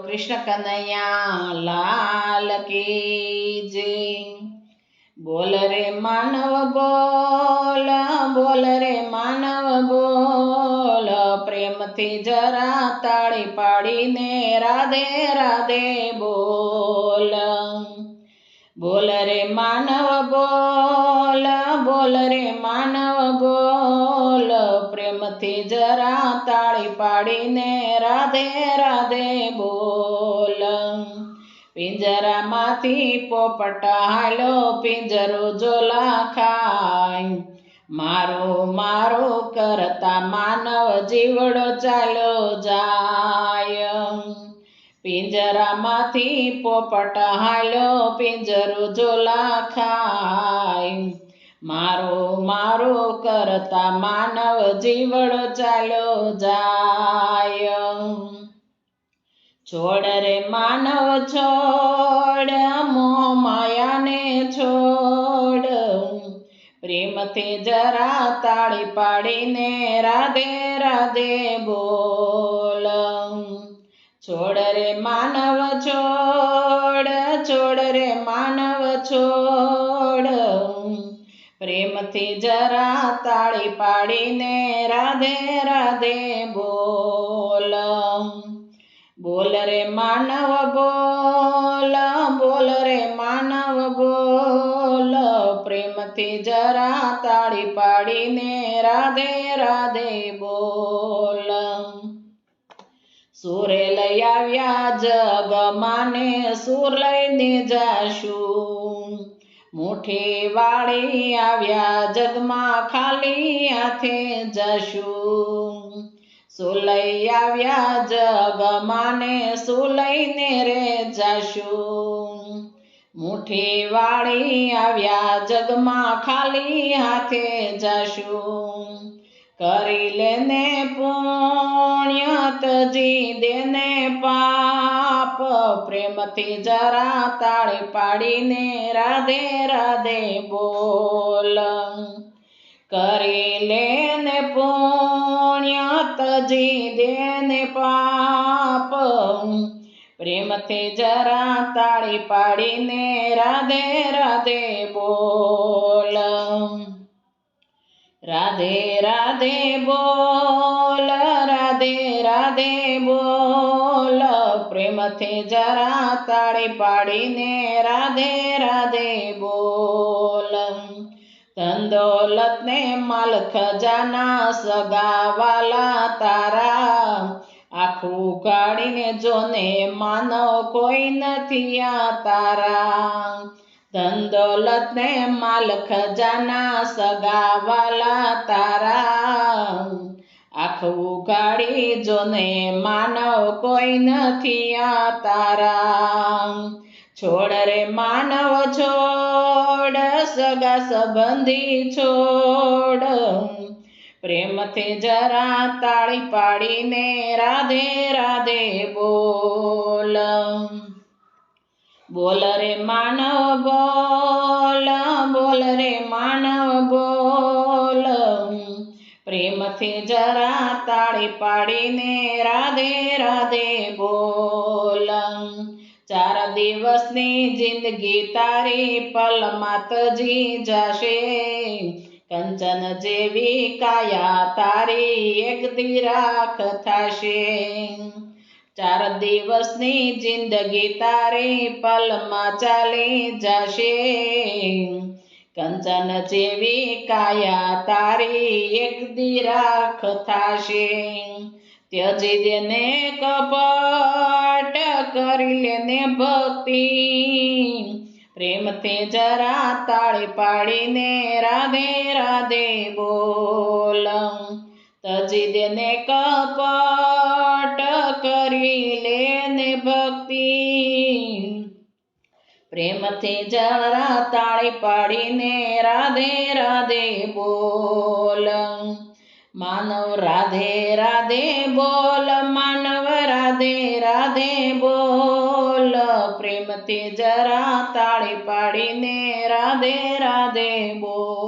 કૃષ્ણ કનૈયા, લાલ કી બોલ રે માનવ, બોલ બોલ રે માનવ, બોલ. પ્રેમથી જરા તાળી પાડીને રાધે રાધે બોલ. બોલ રે માનવ, બોલ બોલ રે માનવ, બોલ. પ્રેમથી જરા તાળી પાડીને રાધે રાધે બોલ. પિંજરામાંથી પોપટ હાલો, પિંજરો જોલા ખાય. મારો મારો કરતા માનવ જીવડો ચાલો જાય. પિંજરામાંથી પોપટ હાલો, પિંજરો જોલા ખાય. મારો મારો કરતા માનવ જીવડો ચાલ્યો જાય. છોડ રે માનવ છોડ મો માયાને છોડ. પ્રેમથી જરા તાળી પાડીને રાધે રાધે બોલ. છોડ રે માનવ છોડ છોડ રે માનવ છોડ. પ્રેમથી જરા તાળી પાડીને રાધે રાધે બોલ. બોલ રે માનવ, બોલ બોલ રે માનવ, બોલ. પ્રેમથી જરા તાળી પાડીને રાધે રાધે બોલ. સુરે લઈ આવ્યા જગ માને, સુર લઈને જાશું. મુઠ્ઠી વાળી આવ્યા જગમાં ખાલી હાથે જશું. સુલઈ આવ્યા જગમાને સુલઈને રે જશું. મુઠે વાળી આવ્યા જગમાં ખાલી હાથે જાશું. કરી લેને પુણ્ય તજી દેને પાપ. પ્રેમથી જરા તાળી પાડીને રાધે રાધે બોલ. કરી લેને પુણ્ય તજી દેને પાપ. પ્રેમથી જરા તાળી પાડીને રાધે રાધે બોલ. રાધે રાધે બોલ, રાધે રાધે બોલ. પ્રેમથી જરા તાળી પાડીને રાધે રાધે બોલ. ધંદોલતને માલ ખજાના સગાવાલા તારા. આખું કાઢીને જોને માનો કોઈ નથી આ તારા. ધન દોલત ને માલ ખજાના સગાવાલા તારા. આખું ગાડી જોને માનવ કોઈ નથી આ તારા. છોડ રે માનવ છોડ, સગા સંબંધી છોડ. પ્રેમથી જરા તાળી પાડીને રાધે રાધે બોલ. બોલ રે માનવ, બોલ બોલ રે માનવ, બોલ. પ્રેમથી જરા તાળી પાડીને રાધે રાધે બોલ. ચાર દિવસની જિંદગી તારી પલ માતજી જશે. કંચન જેવી કાયા તારી એક દિરાખ થશે. ચાર દિવસની જિંદગી તારી પલમાં ચાલી જશે. કંચન જેવી કાયા તારી એક દિરાખ થશે. ત્યજી દેને કપટ કરી લેને ભક્તિ. પ્રેમથી જરા તાળી પાડીને રાધે રાધે બોલ. તજી દેને કપટ કરી ને ભક્તિ. પ્રેમથી જરા તાળી પાડીને રાધે રાધે બોલ. માનવ રાધે રાધે બોલ, માનવ રાધે રાધે બોલ. પ્રેમથી જરા તાળી પાડીને રાધે રાધે બોલ.